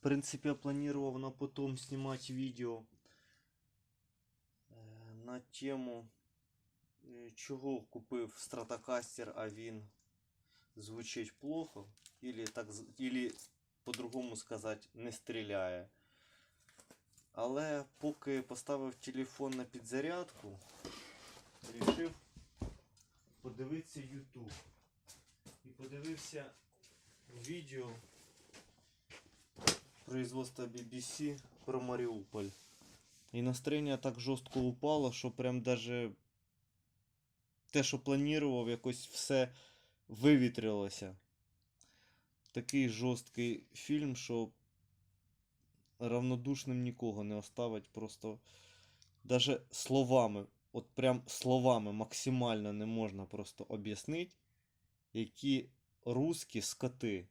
принципе, я планировал на потом снимать видео е, на тему, е, чого купив Stratocaster, а він звучить плохо, или, так, или по-другому сказати, не стріляє. Але поки поставив телефон на підзарядку, вирішив подивитися YouTube. І подивився відео производства BBC про Маріуполь. І настроєння так жорстко упало, що прям даже те, що планував, якось все вивітрилося. Такий жорсткий фільм, що равнодушним нікого не оставить. Просто даже словами, от прям словами максимально не можна просто об'яснити, які русські скоти.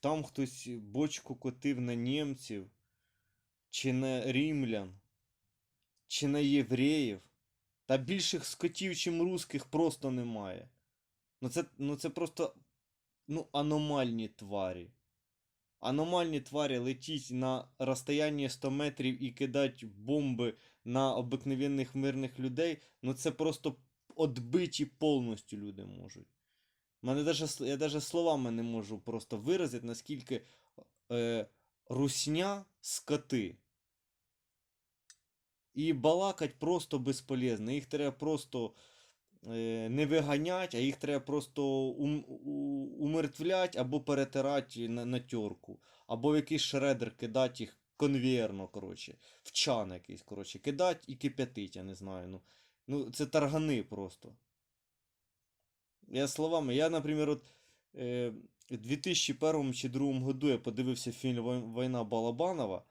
Там хтось бочку котив на німців, чи на рімлян, чи на євреїв. Та більших скотів, чим русських, просто немає. Ну це, ну це просто ну, аномальні тварі. Аномальні тварі летіть на розстоянні 100 метрів і кидать бомби на обикновенних мирних людей. Ну це просто отбиті повністю люди можуть. Мене даже, я даже словами не можу просто виразити, наскільки е, русня скоти. І балакать просто безполезно. Їх треба просто е, не виганять, а їх треба просто ум, умертвлять або перетирати на, на тьорку. Або в якийсь шредер кидати їх конвейерно, коротше. В чан якийсь, коротше, кидать і кип'ятить, я не знаю. Ну, ну це таргани просто. Я словами, я, наприклад, от, е, в 2001 чи 2002 году я подивився фільм «Вой- Війна Балабанова.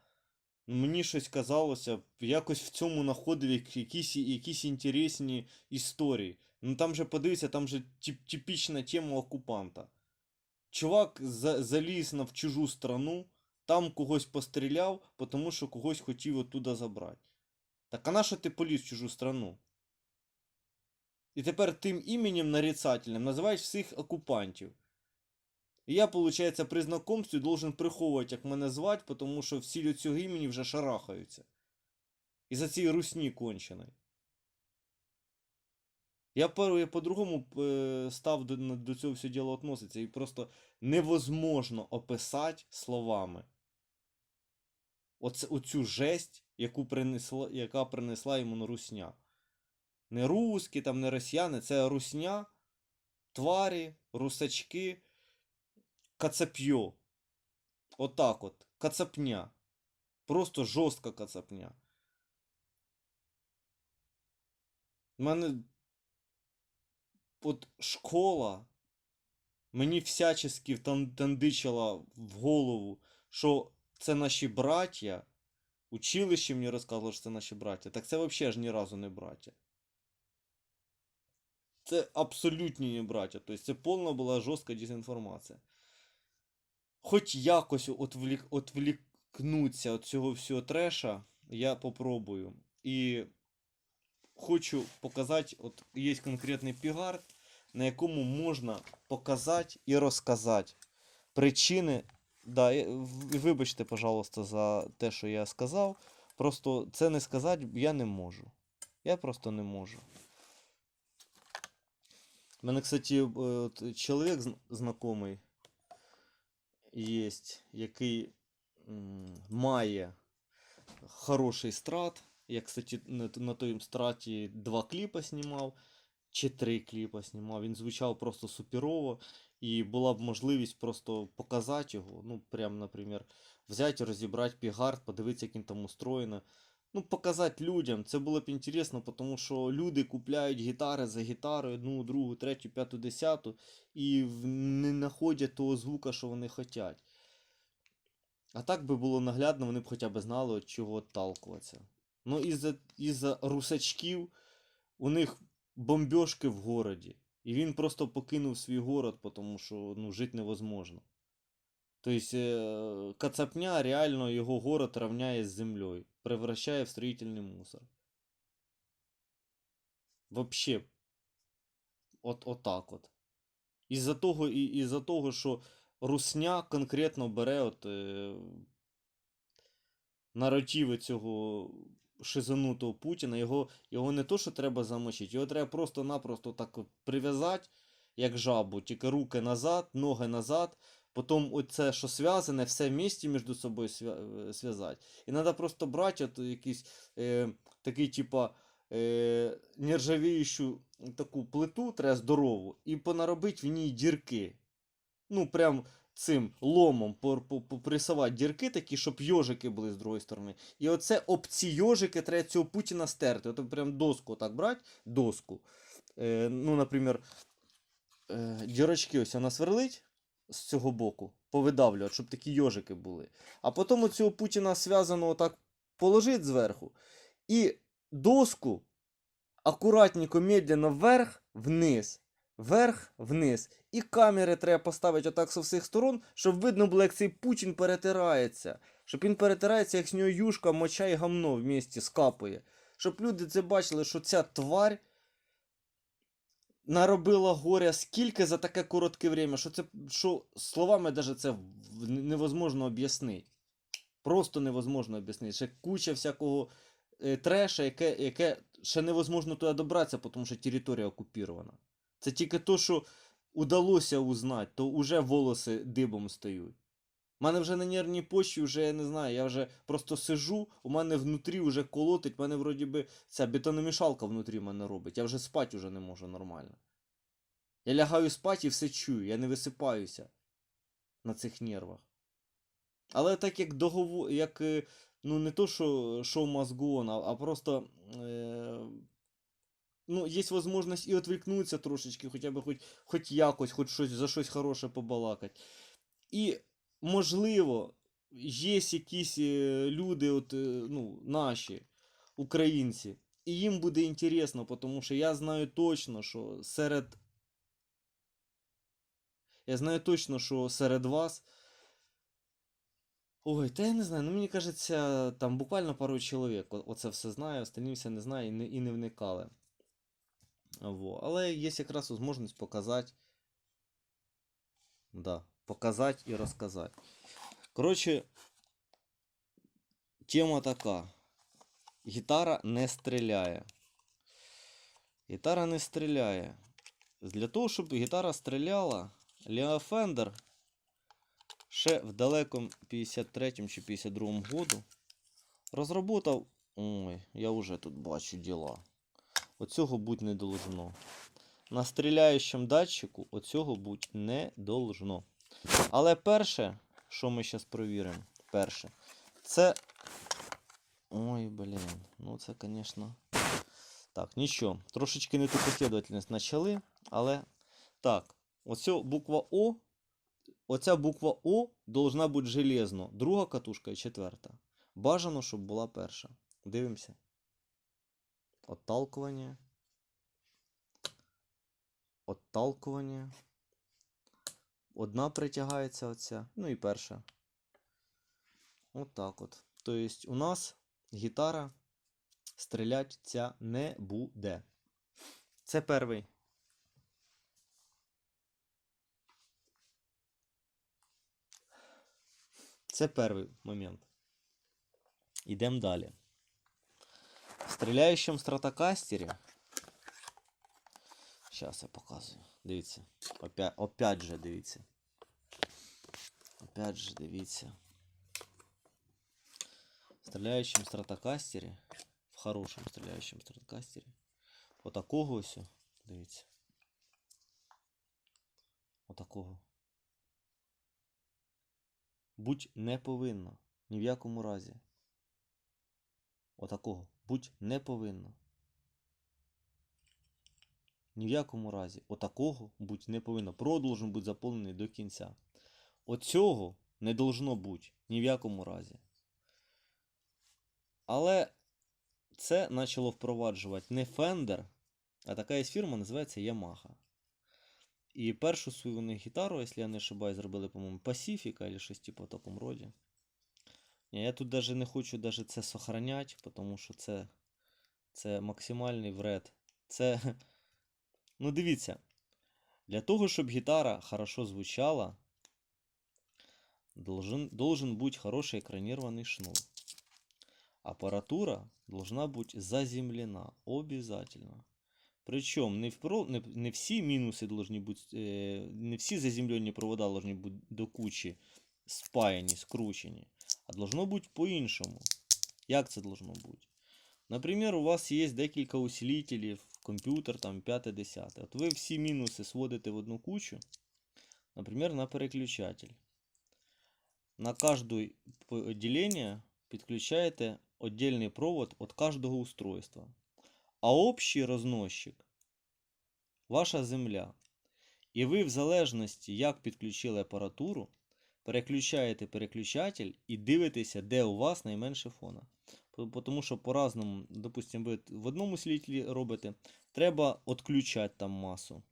Мені щось казалося, якось в цьому знаходив якісь, якісь інтересні історії. Ну там же подивися, там же тип, типічна тема окупанта. Чувак за, заліз на в чужу страну, там когось постріляв, тому що когось хотів оттуда забрати. Так а на що ти поліз в чужу страну? І тепер тим іменем нарицательним називають всіх окупантів. І я, виходить, при знакомстві должен приховувати, як мене звати, тому що всі від цього імені вже шарахаються. І за цієї русні конченої. Я, по- я по-другому е, став до, до цього всього діла відноситися. І просто невозможно описати словами. Оце, оцю жесть, яку принесла, яка принесла йому русня. Не русські, там, не росіяни, це русня, тварі, русачки, кацап'йо. Отак от. Кацапня. Просто жорстка кацапня. У мене от школа мені всячески тандичила в голову, що це наші браття. Училище мені розказувало, що це наші браття. Так це взагалі ж ні разу не браття. Це абсолютні браття. Тобто це повна була жорстка дезінформація. Хоч якось отвлік, отвлікнуться від цього всього треша, я попробую. І хочу показати, от є конкретний пігард, на якому можна показати і розказати причини. Да, вибачте, пожалуйста, за те, що я сказав. Просто це не сказати я не можу. Я просто не можу. У мене, кстати, е, чоловік зн- знайомий є, який має хороший страт. Я, кстати, на той страті два кліпа знімав, чи три кліпа знімав. Він звучав просто суперово. І була б можливість просто показати його. Ну, прям, наприклад, взяти, розібрати пігард, подивитися, як він там устроєно. Ну, показати людям. Це було б інтересно, тому що люди купляють гітари за гітарою, одну, другу, третю, п'яту, десяту, і не знаходять того звука, що вони хочуть. А так би було наглядно, вони б хоча б знали, від чого отталкуватися. Ну, із-за із-за русачків у них бомбьошки в городі. І він просто покинув свій город, тому що ну, жити невозможно. Тобто, е, Кацапня реально його город рівняє з землею, превращає в строїтельний мусор. Вообще, от, отак от. Із-за того, і, із-за того, що Русня конкретно бере от, е, наративи цього шизанутого Путіна. Його, його не то, що треба замочити, його треба просто-напросто так прив'язати, як жабу, тільки руки назад, ноги назад. Потім оце, що зв'язане, все в місті між собою е, зв'язати. І треба просто брати от якийсь е, такий, типа, е, нержавіючу таку плиту, треба здорову, і понаробити в ній дірки. Ну, прям цим ломом попресувати дірки такі, щоб йожики були з другої сторони. І оце об ці йожики треба цього Путіна стерти. От прям доску так брати, доску. Е, ну, наприклад, е, дірочки ось вона сверлить з цього боку, повидавлювати, щоб такі йожики були. А потім оцього Путіна зв'язаного так положить зверху. І доску акуратненько, медленно вверх, вниз, вверх, вниз. І камери треба поставити отак з всіх сторон, щоб видно було, як цей Путін перетирається. Щоб він перетирається, як з нього юшка, моча і гамно в місті скапує. Щоб люди це бачили, що ця тварь наробила горя скільки за таке коротке время, що це що словами даже це невозможно об'яснити. Просто невозможно об'яснити. Ще куча всякого е, треша, яке, яке ще невозможно туди добратися, тому що територія окупірована. Це тільки то, що удалося узнати, то вже волоси дибом стають. У мене вже на нервній почві, вже я не знаю, я вже просто сижу, у мене внутрі вже колотить, у мене вроді би ця бетономішалка внутрі мене робить. Я вже спати вже не можу нормально. Я лягаю спати і все чую, я не висипаюся на цих нервах. Але так як договор, як, е, ну не то, що шоу мозгон, а, просто. Е, ну, є можливість і відвикнутися трошечки, хоча б хоч, хоч якось, хоч щось за щось хороше побалакати. І, можливо, є якісь е, люди, от, е, ну, наші, українці, і їм буде інтересно, тому що я знаю точно, що серед. Я знаю точно, що серед вас. Ой, та я не знаю, ну мені кажеться, там буквально пару чоловік оце все знає, остальні все не знає і не, і не вникали. Во. Але є якраз можливість показати. Да, показати і розказати. Коротше, тема така. Гітара не стріляє. Гітара не стріляє. Для того, щоб гітара стріляла, Лео Фендер ще в далекому 53 чи 52 году розработав. Ой, я вже тут бачу діла. Оцього бути не должно. На стріляючому датчику оцього бути не должно. Але перше, що ми зараз провіримо, перше, це. Ой, блін, ну це, звісно. Так, нічого. Трошечки не ту последовательність почали, але. Так, оця буква О. Оця буква О должна бути железно. Друга катушка і четверта. Бажано, щоб була перша. Дивимося. Отталкування. Отталкування. Одна притягається оця. Ну і перша. От так от. Тобто у нас гітара стрілять ця не буде. Це перший. Це перший момент. Йдемо далі. В стріляючому стратокастері. Зараз я показую. Дивіться. Опять, опять же, дивіться. Опять же, дивіться. В стріляючому стратокастері. В хорошому стріляючому стратокастері. Отакого ось. Дивіться. Отакого. Будь не повинно. Ні в якому разі. Отакого. Будь не повинно. Ні в якому разі. Отакого будь не повинно. Должен бути заповнений до кінця. Оцього не должно бути ні в якому разі. Але це почало впроваджувати не Fender, а така є фірма, називається Yamaha. І першу свою вони гітару, якщо я не ошибаюсь, зробили, по-моєму, Pacifica або щось типу в такому роді. Я тут даже не хочу даже це сохранять, тому що це, це максимальний вред. Це. Ну, дивіться. Для того, щоб гітара хорошо звучала, должен, должен быть хороший экранированный шнур. Аппаратура должна быть заземлена обязательно. Причем не, впро- не, не всі мінуси должны бути, е, не всі заземлені провода должны бути до кучі спаяні, скручені, а должно бути по-іншому. Як це должно бути? Наприклад, у вас є декілька усилителів, комп'ютер там 5-10. От ви всі мінуси сводите в одну кучу, наприклад, на переключатель. На кожне отделение підключаєте отдельний провод від кожного устройства. А общий розносчик ваша земля. І ви, в залежності, як підключили апаратуру, переключаєте переключатель і дивитеся, де у вас найменше фона. Тому що по-разному, допустимо, ви в одному слітлі робите, треба відключати там масу.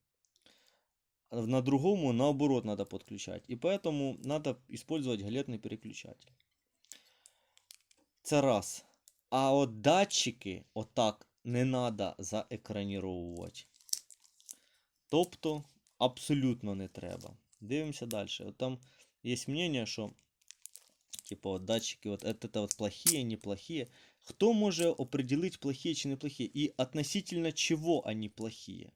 На другому, наоборот, надо подключать. І поэтому надо использовать галетный переключатель. Це раз. А от датчики отак не надо заекраніровувати. Тобто абсолютно не треба. Дивимося далі. От там є мнение, що типа от датчики, от это, это вот плохие, неплохие. Хто може определить плохие чи неплохие? І относительно чого они плохие?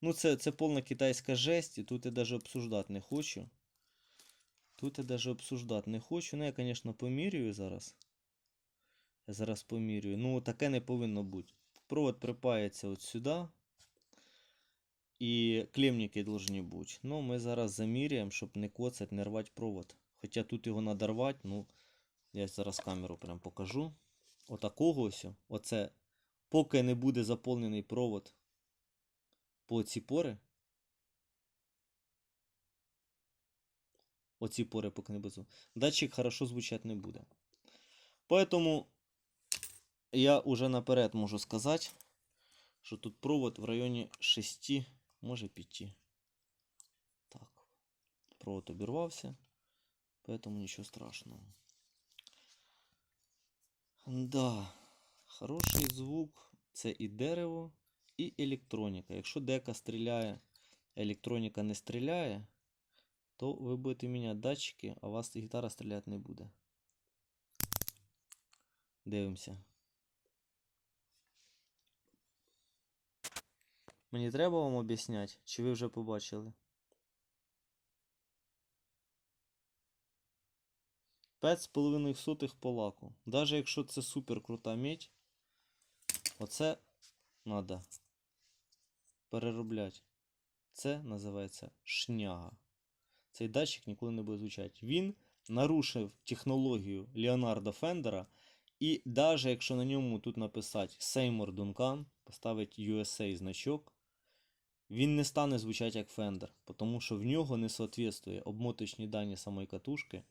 Ну, це, це повна китайська жесть, і тут я даже обсуждати не хочу. Тут я даже обсуждати не хочу. Ну, я, звісно, помірюю зараз. Я зараз помірюю. Ну, таке не повинно бути. Провод припається от сюди. І клемники должны бути. Ну, ми зараз заміряємо, щоб не коцать, не рвати провод. Хоча тут його надо рвати, ну, я зараз камеру прям покажу. Отакого ось. Оце, поки не буде заповнений провод по ці пори. Оці пори поки не безу. Датчик хорошо звучати не буде. Поэтому я уже наперед можу сказати, що тут провод в районі 6, може 5. Так. Провод обірвався, поэтому нічого страшного. Да, хороший звук це і дерево, і електроніка. Якщо дека стріляє, електроніка не стріляє, то ви будете міняти датчики, а у вас гітара стріляти не буде. Дивимося. Мені треба вам об'ясняти, чи ви вже побачили? 5,5 сотих по лаку. Даже якщо це супер крута медь, оце треба переробляти. Це називається шняга. Цей датчик ніколи не буде звучати. Він нарушив технологію Леонардо Фендера. І навіть якщо на ньому тут написати Seymour Duncan, поставити USA значок, він не стане звучати як Fender, тому що в нього не соответствує обмоточні дані самої катушки